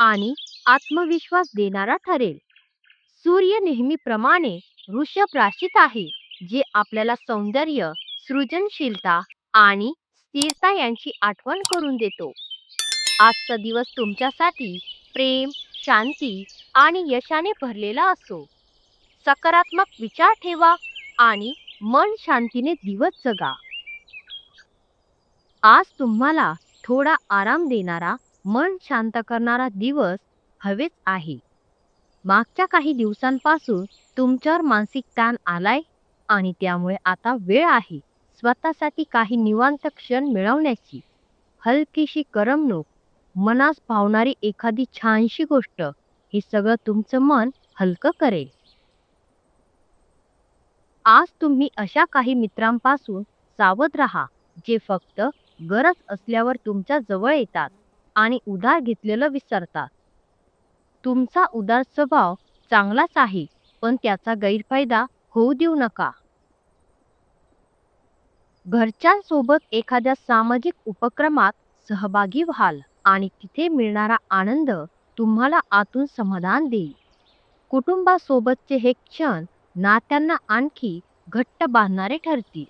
आणि आत्मविश्वास देणारा ठरेल. सूर्य नेहमीप्रमाणे वृषभ राशीत आहे जे आपल्याला सौंदर्य सृजनशीलता आणि स्थिरता यांची आठवण करून देतो. आजचा दिवस तुमच्यासाठी प्रेम शांती आणि यशाने भरलेला असो. सकारात्मक विचार ठेवा आणि मन शांतीने दिवस जगा. आज तुम्हाला थोडा आराम देणारा मन शांत करणारा दिवस हवेच आहे. मागच्या काही दिवसांपासून तुमच्यावर मानसिक ताण आलाय आणि त्यामुळे आता वेळ आहे स्वतःसाठी काही निवांत क्षण मिळवण्याची. हलकीशी करमणूक मनास भावणारी एखादी छानशी गोष्ट हे सगळं तुमचं मन हलकं करेल. आज तुम्ही अशा काही मित्रांपासून सावध राहा जे फक्त गरज असल्यावर तुमच्या जवळ येतात. आणि उधार घेतलेलं विसरतात. तुमचा उदार स्वभाव चांगलाच आहे पण त्याचा गैरफायदा होऊ देऊ नका. घरच्यांसोबत एखाद्या सामाजिक उपक्रमात सहभागी व्हाल आणि तिथे मिळणारा आनंद तुम्हाला आतून समाधान देईल. कुटुंबासोबतचे हे क्षण नात्यांना आणखी घट्ट बांधणारे ठरतील.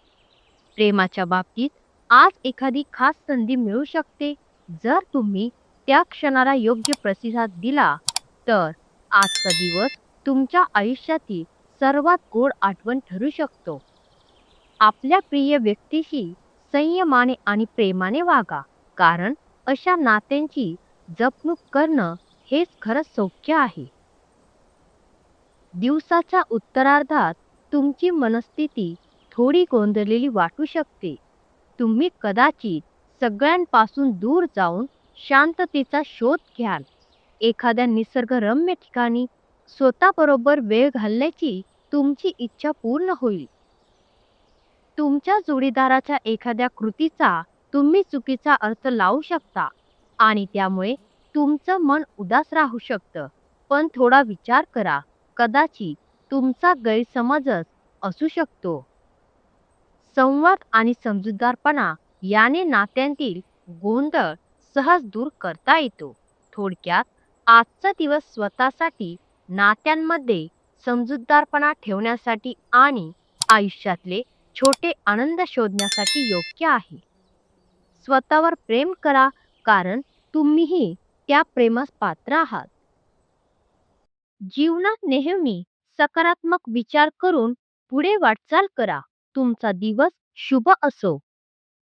प्रेमाच्या बाबतीत आज एखादी खास संधी मिळू शकते? जर तुम्ही त्या क्षणाला योग्य प्रतिसाद दिला तर आजचा दिवस तुमच्या आयुष्यातील सर्वात गोड आठवण ठरू शकतो. आपल्या प्रिय व्यक्तीशी संयमाने आणि प्रेमाने वागा कारण अशा नात्यांची जपणूक करणं हेच खरं सौख्य आहे. दिवसाच्या उत्तरार्धात तुमची मनस्थिती थोडी गोंधळलेली वाटू शकते. तुम्ही कदाचित सगळ्यांपासून दूर जाऊन शांततेचा शोध घ्याल. एखाद्या निसर्गरम्य ठिकाणी स्वतःबरोबर वेळ घालण्याची तुमची इच्छा पूर्ण होईल. तुमच्या जोडीदाराच्या एखाद्या कृतीचा तुम्ही चुकीचा अर्थ लावू शकता आणि त्यामुळे तुमचं मन उदास राहू शकतं. पण थोडा विचार करा कदाचित तुमचा गैरसमजच असू शकतो. संवाद आणि समजूतदारपणा याने नात्यांतील गोंधळ सहज दूर करता येतो. थोडक्यात आजचा दिवस स्वतःसाठी नात्यांमध्ये समजूतदारपणा ठेवण्यासाठी आणि आयुष्यातले छोटे आनंद शोधण्यासाठी योग्य आहे. स्वतःवर प्रेम करा कारण तुम्हीही त्या प्रेमास पात्र आहात. जीवनात नेहमी सकारात्मक विचार करून पुढे वाटचाल करा. तुमचा दिवस शुभ असो.